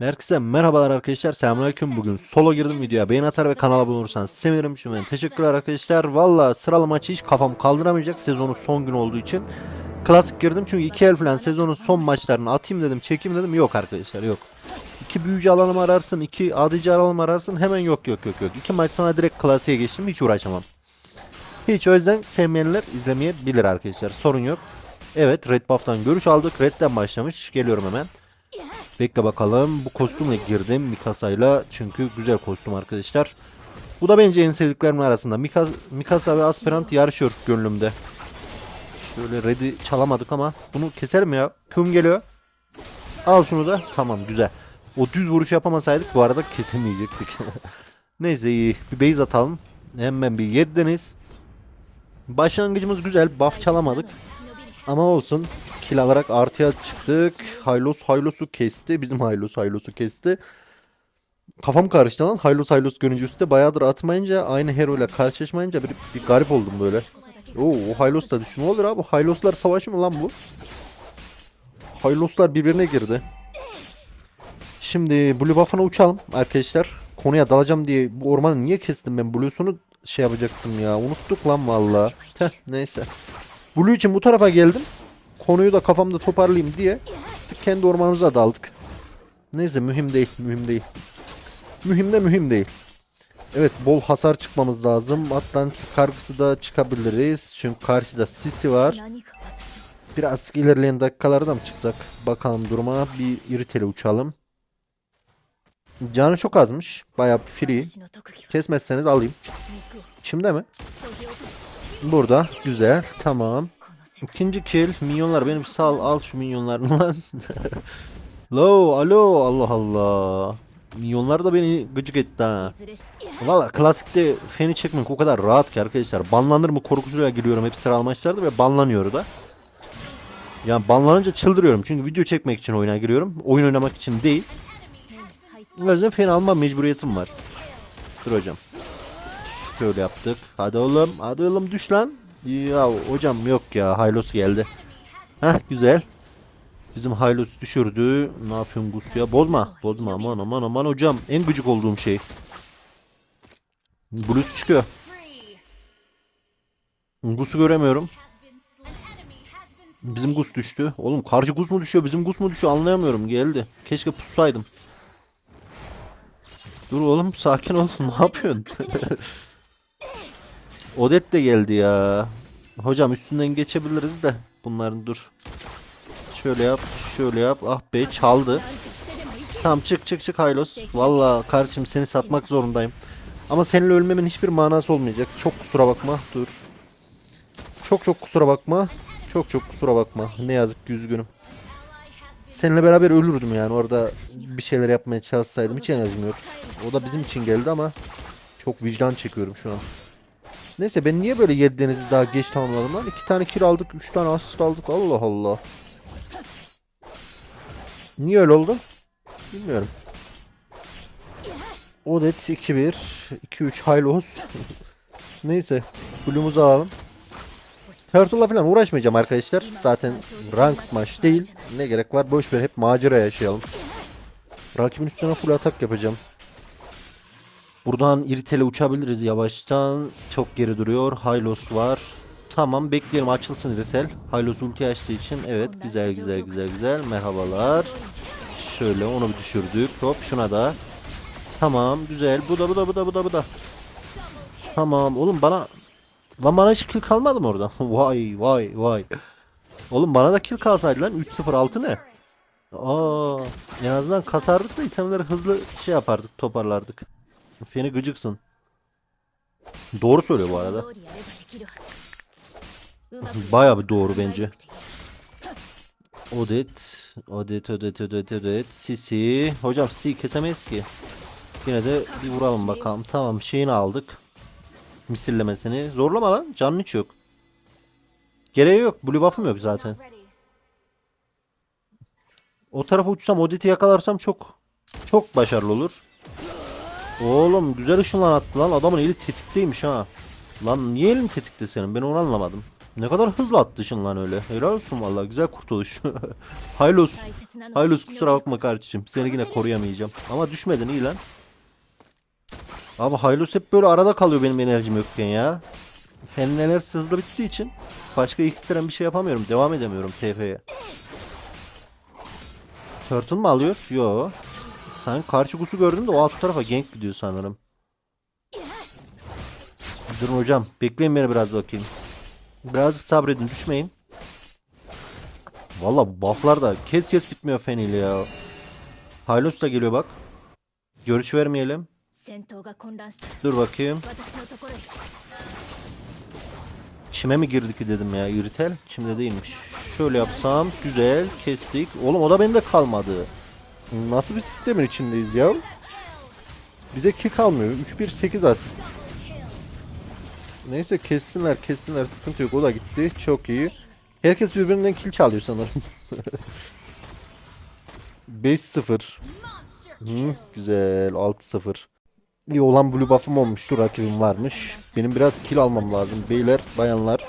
Herkese merhabalar arkadaşlar. Selamünaleyküm. Bugün solo girdim videoya. Beğen atar ve kanala abone olursanız sevinirim. Şimdiden teşekkürler arkadaşlar. Valla sıralı maçı hiç kafam kaldıramayacak. Sezonun son günü olduğu için. Klasik girdim çünkü iki el falan sezonun son maçlarını atayım dedim. Çekeyim dedim. Yok arkadaşlar yok. İki büyücü alalım ararsın. iki adici alalım ararsın. Hemen yok yok yok yok. İki maç sonra direkt klasiğe geçtim. Hiç uğraşamam. Hiç o yüzden sevmeyenler izlemeyebilir arkadaşlar. Sorun yok. Evet Red Buff'tan görüş aldık. Red'den başlamış. Geliyorum hemen. Bekle bakalım. Bu kostümle girdim Mikasa'yla. Çünkü güzel kostüm arkadaşlar. Bu da bence en sevdiklerimin arasında. Mika, Mikasa ve Aspirant yarışıyor gönlümde. Şöyle Red'i çalamadık ama bunu keserim ya. Küm geliyor. Al şunu da. Tamam güzel. O düz vuruş yapamasaydık bu arada kesemeyecektik. Neyse iyi. Bir base atalım. Hemen bir 7 deniz. Başlangıcımız güzel. Buff çalamadık. Ama olsun. Kill alarak artıya çıktık. Hylos Hylos'u kesti. Bizim Hylos Hylos'u kesti. Kafam karıştı lan. Hylos Hylos görünce üstte bayağıdır atmayınca aynı hero ile karşılaşmayınca bir, bir garip oldum böyle. Oo, o Hylos da düşün. Ne olur abi? Hylos'lar savaşı mı lan bu? Hylos'lar birbirine girdi. Şimdi Blue Buff'ına uçalım arkadaşlar. Konuya dalacağım diye bu ormanı niye kestim ben? Blue'sunu şey yapacaktım ya. Unuttuk lan valla. Neyse. Blue için bu tarafa geldim. Konuyu da kafamda toparlayayım diye kendi ormanımıza daldık. Neyse mühim değil, mühim değil. Mühim de mühim değil. Evet bol hasar çıkmamız lazım. Atlantis kargısı da çıkabiliriz. Çünkü karşıda Sisi var. Biraz ilerleyen dakikalarda mı çıksak? Bakalım duruma. Bir iriteli uçalım. Canı çok azmış. Bayağı free. Kesmezseniz alayım. Şimdi mi? Burada. Güzel. Tamam. İkinci kill. Minyonlar benim sal. Al şu minyonlarını lan. Lo, alo. Allah Allah. Minyonlar da beni gıcık etti ha. Valla klasikte feni çekmek o kadar rahat ki arkadaşlar. Banlanır mı korkusuyla giriyorum hep sıralı maçlarda ve banlanıyor da. Yani banlanınca çıldırıyorum. Çünkü video çekmek için oyuna giriyorum. Oyun oynamak için değil. O yüzden fen alma mecburiyetim var. Dur hocam. Şöyle yaptık. Hadi oğlum. Hadi oğlum düş lan. Ya hocam yok ya. Haylos geldi. Heh güzel. Bizim Haylos düşürdü. Ne yapıyorsun Gus ya? Bozma. Bozma aman aman aman hocam. En gıcık olduğum şey. Blues çıkıyor. Gus'u göremiyorum. Bizim Gus düştü. Oğlum karşı Gus mu düşüyor? Bizim Gus mu düşüyor? Anlayamıyorum. Geldi. Keşke pussaydım. Dur oğlum sakin ol. Ne yapıyorsun? Odet de geldi ya. Hocam üstünden geçebiliriz de. Bunların dur. Şöyle yap. Şöyle yap. Ah be çaldı. Tamam çık çık çık Haylos. Valla kardeşim seni satmak zorundayım. Ama seninle ölmemin hiçbir manası olmayacak. Çok kusura bakma. Dur. Çok çok kusura bakma. Çok çok kusura bakma. Ne yazık ki üzgünüm. Seninle beraber ölürdüm yani orada bir şeyler yapmaya çalışsaydım hiç enerjim yok. O da bizim için geldi ama çok vicdan çekiyorum şu an. Neyse ben niye böyle 7 denizi daha geç tamamladım lan? 2 tane kill aldık, 3 tane asist aldık. Allah Allah. Niye öyle oldu? Bilmiyorum. Odet 2-1, 2-3 Hylos. Neyse, Blue'umuzu alalım. Turtle'la falan uğraşmayacağım arkadaşlar. Zaten ranked maç değil. Ne gerek var? Boş ver hep macera yaşayalım. Rakibin üstüne full atak yapacağım. Buradan iritele uçabiliriz yavaştan. Çok geri duruyor. Hylos var. Tamam bekleyelim açılsın iritel. Hylos ulti açtığı için evet güzel güzel güzel güzel. Merhabalar. Şöyle onu bir düşürdük. Hop şuna da. Tamam güzel. Bu da bu da bu da bu da bu da. Tamam oğlum bana Lan bana hiç kill kalmadı mı orada? vay vay vay. Oğlum bana da kill kalsaydı lan 3-0-6 ne? Aa, en azından kasardık da itemleri hızlı şey yapardık toparlardık. Feni gıcıksın. Doğru söylüyor bu arada. Baya bir doğru bence. Odet. Odet, Odet, Odet, Odet. Sisi. Hocam Sisi kesemeyiz ki. Yine de bir vuralım bakalım. Tamam şeyini aldık. Misillemesini. Zorlama lan. Canın hiç yok. Gereği yok. Blue buff'ım yok zaten. O tarafa uçsam Odet'i yakalarsam çok çok başarılı olur. Oğlum güzel ışınlar attı lan. Adamın eli tetikteymiş ha. Lan niye elin tetikte senin? Ben onu anlamadım. Ne kadar hızlı attı ışınlan öyle. Helal olsun valla güzel kurtuluş. Haylos. Haylos kusura bakma kardeşim. Seni yine koruyamayacağım. Ama düşmedin iyi lan. Abi Haylos hep böyle arada kalıyor benim enerjim yokken ya. Fenneler hızlı bittiği için başka ekstrem bir şey yapamıyorum. Devam edemiyorum TF'ye. Turtle mı alıyor? Yo. Sen karşı gusu gördüm de o alt tarafa gank gidiyor sanırım. Durun hocam. Bekleyin beni biraz bakayım. Birazcık sabredin. Düşmeyin. Valla bu bufflar da kes kes bitmiyor feniyle ya. Hylos da geliyor bak. Görüş vermeyelim. Dur bakayım. Çime mi girdik dedim ya. Yürütel. Çimde değilmiş. Şöyle yapsam. Güzel. Kestik. Oğlum o da bende kalmadı. Nasıl bir sistemin içindeyiz ya? Bize kill kalmıyor. 3-1-8 asist. Neyse kessinler kessinler sıkıntı yok o da gitti çok iyi. Herkes birbirinden kill çalıyor sanırım. 5-0. Hı, güzel 6-0. İyi olan blue buff'ım olmuştu rakibim varmış. Benim biraz kill almam lazım. Beyler bayanlar.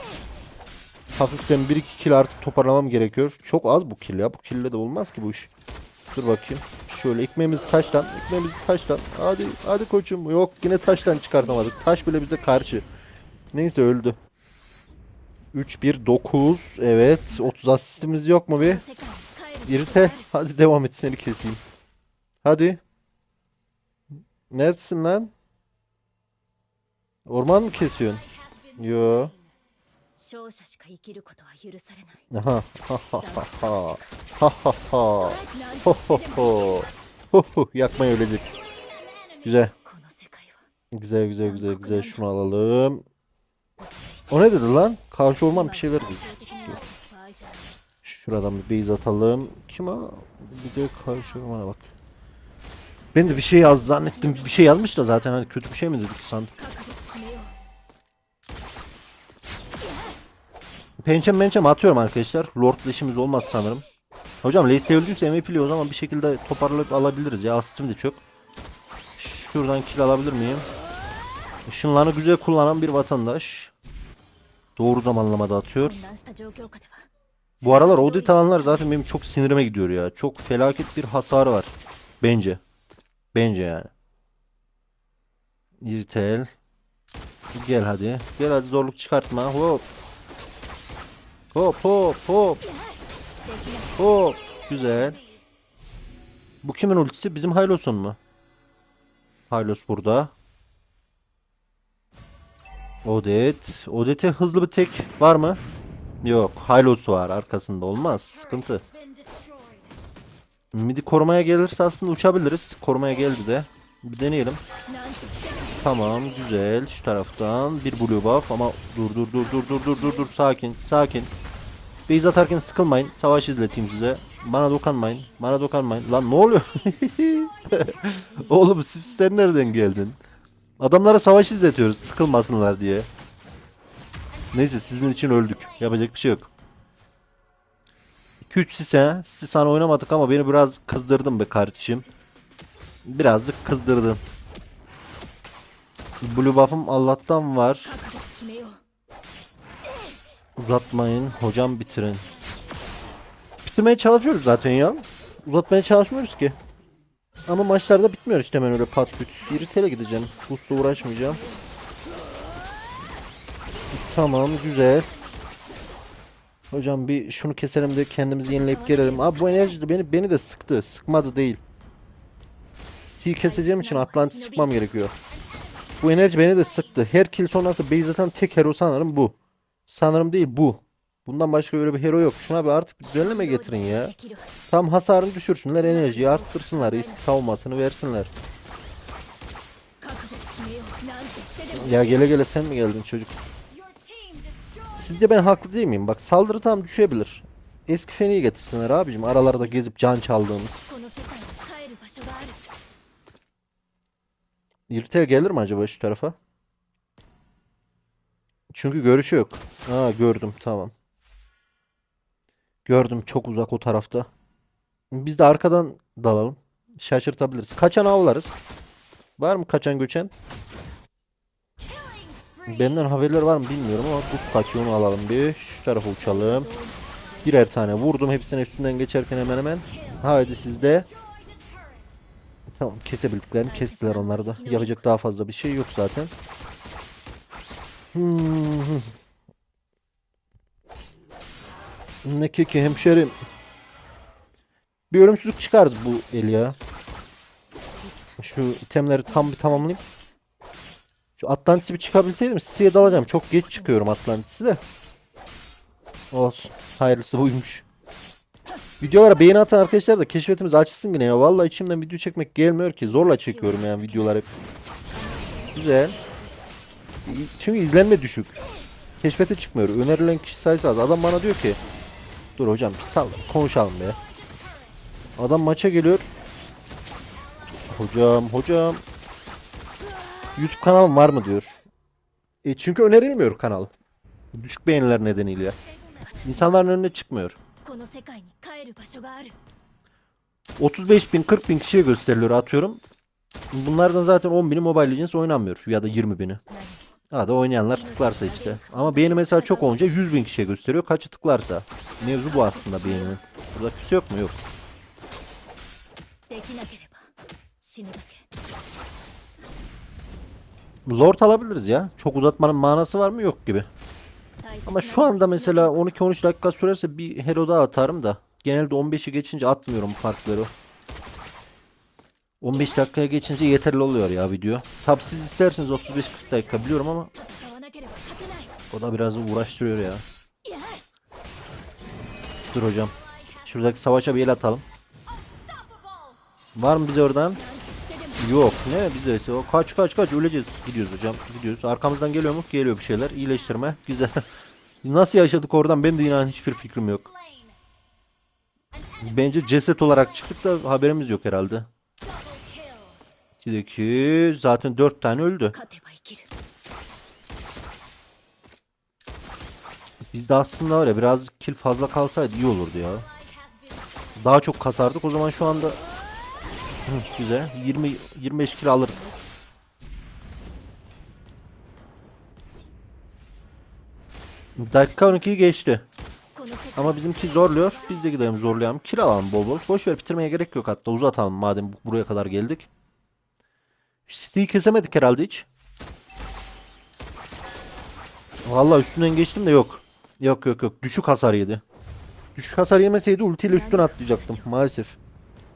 Hafiften 1-2 kill artık toparlamam gerekiyor. Çok az bu kill ya. Bu kill'le de olmaz ki bu iş. Dur bakayım. Şöyle ekmeğimizi taştan. Ekmeğimizi taştan. Hadi hadi koçum. Yok yine taştan çıkartamadık. Taş bile bize karşı. Neyse öldü. 3-1-9. Evet. 30 asistimiz yok mu bir? İrite. Hadi devam et seni keseyim. Hadi. Neredesin lan? Orman mı kesiyorsun? Yo. 勝者しか生きることは許されない Aha. Ha ha ha ha. Ha ha ha. Ho ho ho. Ho ho. Yakmaya ölecek. Güzel. この世界は Güzel güzel güzel güzel. Şunu alalım. O ne dedi lan? Karşı orman bir şeyler dedi. 的な場合じゃない Şuradan bir base atalım. Kim o? Bir de karşı ormana bak. Ben de bir şey yaz zannettim. Bir şey yazmış da zaten hani kötü bir şey mi dedik sandım. pençem pençem atıyorum arkadaşlar. Lord'la işimiz olmaz sanırım. Hocam Leicester öldüyse MVP'li o zaman bir şekilde toparlayıp alabiliriz ya. Asistim de çok. Şuradan kill alabilir miyim? Işınlarını güzel kullanan bir vatandaş. Doğru zamanlamada atıyor. Bu aralar Odit alanlar zaten benim çok sinirime gidiyor ya. Çok felaket bir hasarı var. Bence. Bence yani. İrtel. Gel hadi. Gel hadi zorluk çıkartma. Hop. Hop hop hop. Hop. Güzel. Bu kimin ultisi? Bizim Hylos'un mu? Hylos burada. Odet. Odet'e hızlı bir tek var mı? Yok. Hylos var. Arkasında olmaz. Sıkıntı. Midi korumaya gelirse aslında uçabiliriz. Korumaya geldi de. Bir deneyelim. Tamam güzel. Şu taraftan bir blue buff ama dur dur dur dur dur dur dur dur sakin sakin. Base atarken sıkılmayın. Savaş izleteyim size. Bana dokanmayın. Bana dokanmayın. Lan ne oluyor? Oğlum siz sen nereden geldin? Adamlara savaş izletiyoruz sıkılmasınlar diye. Neyse sizin için öldük. Yapacak bir şey yok. 2-3 Sise. Sisan oynamadık ama beni biraz kızdırdın be kardeşim. Birazcık kızdırdın. Blue buff'ım Allah'tan var. Uzatmayın. Hocam bitirin. Bitirmeye çalışıyoruz zaten ya. Uzatmaya çalışmıyoruz ki. Ama maçlarda bitmiyor işte hemen öyle pat güç. İritele gideceğim. Boost'la uğraşmayacağım. Tamam güzel. Hocam bir şunu keselim de kendimizi yenileyip gelelim. Abi bu enerji de beni beni de sıktı. Sıkmadı değil. C keseceğim için Atlantis çıkmam gerekiyor. Bu enerji beni de sıktı. Her kill sonrası Beyzat'ın tek hero sanırım bu. Sanırım değil bu. Bundan başka öyle bir hero yok. Şuna bir artık bir düzenleme getirin ya. Tam hasarını düşürsünler, enerjiyi arttırsınlar, risk savunmasını versinler. Ya gele gele sen mi geldin çocuk? Sizce ben haklı değil miyim? Bak saldırı tam düşebilir. Eski feni getirsinler abicim aralarda gezip can çaldığımız. Yirtel gelir mi acaba şu tarafa? Çünkü görüşü yok. Ha gördüm tamam. Gördüm çok uzak o tarafta. Biz de arkadan dalalım. Şaşırtabiliriz. Kaçan avlarız. Var mı kaçan göçen? Benden haberler var mı bilmiyorum ama buz kaçıyor alalım bir. Şu tarafa uçalım. Birer tane vurdum hepsine üstünden geçerken hemen hemen. Haydi sizde. Tamam kesebildiklerini kestiler onları da. Yapacak daha fazla bir şey yok zaten. Hmm. Ne keki hemşerim. Bir ölümsüzlük çıkarız bu el ya. Şu itemleri tam bir tamamlayayım. Şu Atlantis'i bir çıkabilseydim Sisi'ye dalacağım. Çok geç çıkıyorum Atlantis'i de. Olsun. Hayırlısı buymuş. Videolara beğeni atan arkadaşlar da keşfetimiz açılsın yine ya. Vallahi içimden video çekmek gelmiyor ki. Zorla çekiyorum yani videolar hep. Güzel. Çünkü izlenme düşük. Keşfete çıkmıyor. Önerilen kişi sayısı az. Adam bana diyor ki Dur hocam sal konuşalım be. Adam maça geliyor. Hocam hocam. YouTube kanalım var mı diyor. E çünkü önerilmiyor kanal. Düşük beğeniler nedeniyle. İnsanların önüne çıkmıyor. 35 bin 40 bin kişiye gösteriliyor atıyorum. Bunlardan zaten 10 bini Mobile Legends oynanmıyor ya da 20 bini. Ha da oynayanlar tıklarsa işte. Ama beğeni mesela çok olunca 100 bin kişiye gösteriyor. Kaçı tıklarsa. Mevzu bu aslında beğeninin. Burada küs yok mu? Yok. Lord alabiliriz ya. Çok uzatmanın manası var mı? Yok gibi. Ama şu anda mesela 12-13 dakika sürerse bir hero daha atarım da. Genelde 15'i geçince atmıyorum farkları. 15 dakikaya geçince yeterli oluyor ya video. Tabi siz isterseniz 35-40 dakika biliyorum ama o da biraz uğraştırıyor ya. Dur hocam. Şuradaki savaşa bir el atalım. Var mı bize oradan? Yok ne bize o kaç kaç kaç öleceğiz gidiyoruz hocam gidiyoruz arkamızdan geliyor mu geliyor bir şeyler iyileştirme güzel nasıl yaşadık oradan ben de inan hiçbir fikrim yok bence ceset olarak çıktık da haberimiz yok herhalde 2 zaten 4 tane öldü. Bizde aslında var ya biraz kill fazla kalsaydı iyi olurdu ya. Daha çok kasardık. O zaman şu anda güzel 20 25 kill alırdık. Dakika 12'yi geçti. Ama bizimki zorluyor. Biz de gidelim zorlayalım. Kill alalım bol bol. Boş ver bitirmeye gerek yok hatta. Uzatalım madem buraya kadar geldik. C'yi kesemedik herhalde hiç. Valla üstünden geçtim de yok. Yok yok yok. Düşük hasar yedi. Düşük hasar yemeseydi ultiyle üstüne atlayacaktım maalesef.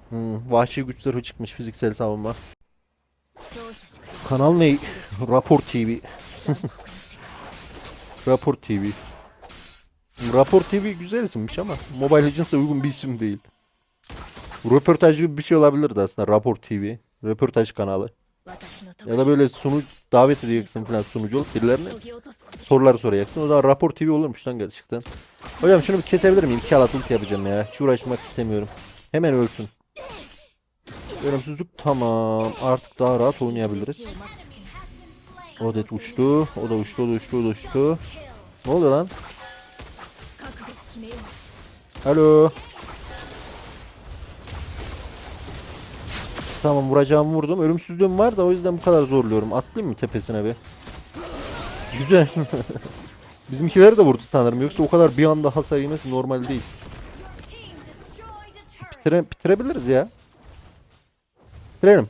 Hmm, vahşi güç zırhı çıkmış fiziksel savunma. Kanal ne? Rapor TV. Rapor TV. Rapor TV güzel isimmiş ama Mobile Legends'a uygun bir isim değil. Röportaj gibi bir şey olabilirdi aslında. Rapor TV. Röportaj kanalı. Ya da böyle sunu davet edeceksin falan sunucu olup birilerine sorular soracaksın. O zaman rapor TV olurmuş lan gerçekten. Hocam şunu bir kesebilir miyim? İki ult yapacağım ya. Hiç uğraşmak istemiyorum. Hemen ölsün. Ölümsüzlük tamam. Artık daha rahat oynayabiliriz. Odet uçtu. O da uçtu, o da uçtu, o da uçtu. Ne oluyor lan? Alo. Tamam vuracağımı vurdum. Ölümsüzlüğüm var da o yüzden bu kadar zorluyorum. Atlayayım mı tepesine bir? Güzel. Bizimkileri de vurdu sanırım. Yoksa o kadar bir anda hasar yemesi normal değil. Bitire, bitirebiliriz ya. Bitirelim.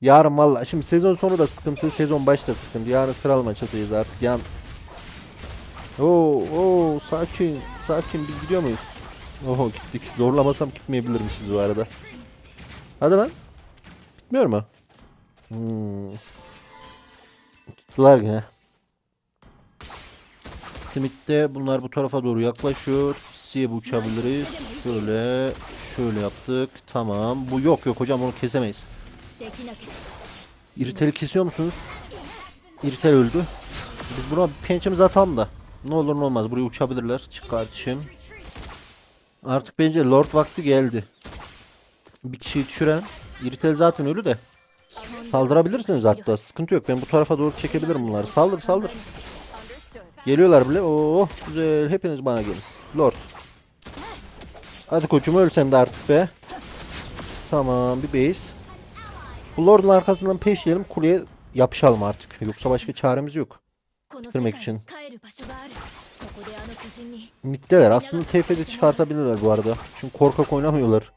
Yarın valla. Şimdi sezon sonu da sıkıntı. Sezon başı da sıkıntı. Yarın sıralama çatıyız artık. Yan. Oo, oo, sakin. Sakin. Biz gidiyor muyuz? Oho gittik. Zorlamasam gitmeyebilirmişiz bu arada. Hadi lan. Tutmuyor mu? Hmm. Tuttular yine. Simit'te bunlar bu tarafa doğru yaklaşıyor. Siye bu uçabiliriz. Şöyle şöyle yaptık. Tamam. Bu yok yok hocam onu kesemeyiz. İritel'i kesiyor musunuz? İritel öldü. Biz buna pençemizi atalım da. Ne olur ne olmaz. Buraya uçabilirler. Çık kardeşim. Artık bence Lord vakti geldi. Bir kişiyi düşüren İritel zaten ölü de. Saldırabilirsiniz hatta. Sıkıntı yok. Ben bu tarafa doğru çekebilirim bunları. Saldır saldır. Geliyorlar bile. Oo güzel. Hepiniz bana gelin. Lord. Hadi koçum öl sen de artık be. Tamam bir base. Bu Lord'un arkasından peşleyelim. Kuleye yapışalım artık. Yoksa başka çaremiz yok. Bitirmek için. Middeler. Aslında TF'de çıkartabilirler bu arada. Çünkü korkak oynamıyorlar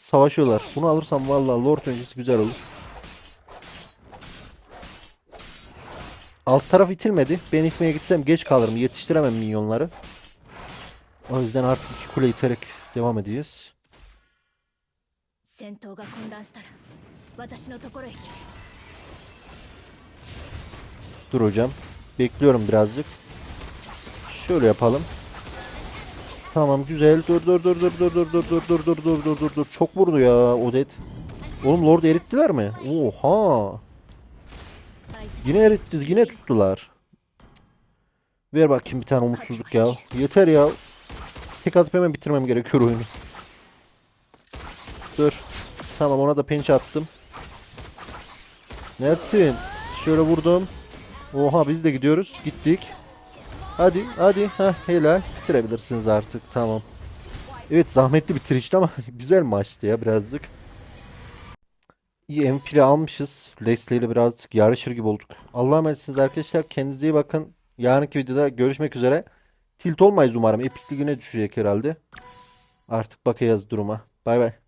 savaşıyorlar. Bunu alırsam vallahi lord öncesi güzel olur. Alt taraf itilmedi. Ben itmeye gitsem geç kalırım. Yetiştiremem minyonları. O yüzden artık iki kule iterek devam edeceğiz. Dur hocam. Bekliyorum birazcık. Şöyle yapalım. Tamam güzel. Dur dur dur dur dur dur dur dur dur dur dur dur dur dur. Çok vurdu ya Odet. Oğlum Lord'u erittiler mi? Oha. Yine eritti. Yine tuttular. Ver bakayım bir tane umutsuzluk ya. Yeter ya. Tek atıp hemen bitirmem gerekiyor oyunu. Dur. Tamam ona da pençe attım. Neresin? Şöyle vurdum. Oha biz de gidiyoruz. Gittik. Hadi hadi. Heh, helal. Bitirebilirsiniz artık. Tamam. Evet zahmetli bitirişti ama güzel maçtı ya birazcık. İyi MP'li almışız. Leslie ile birazcık yarışır gibi olduk. Allah'a emanetsiniz arkadaşlar. Kendinize iyi bakın. Yarınki videoda görüşmek üzere. Tilt olmayız umarım. Epik ligine düşecek herhalde. Artık bakacağız duruma. Bay bay.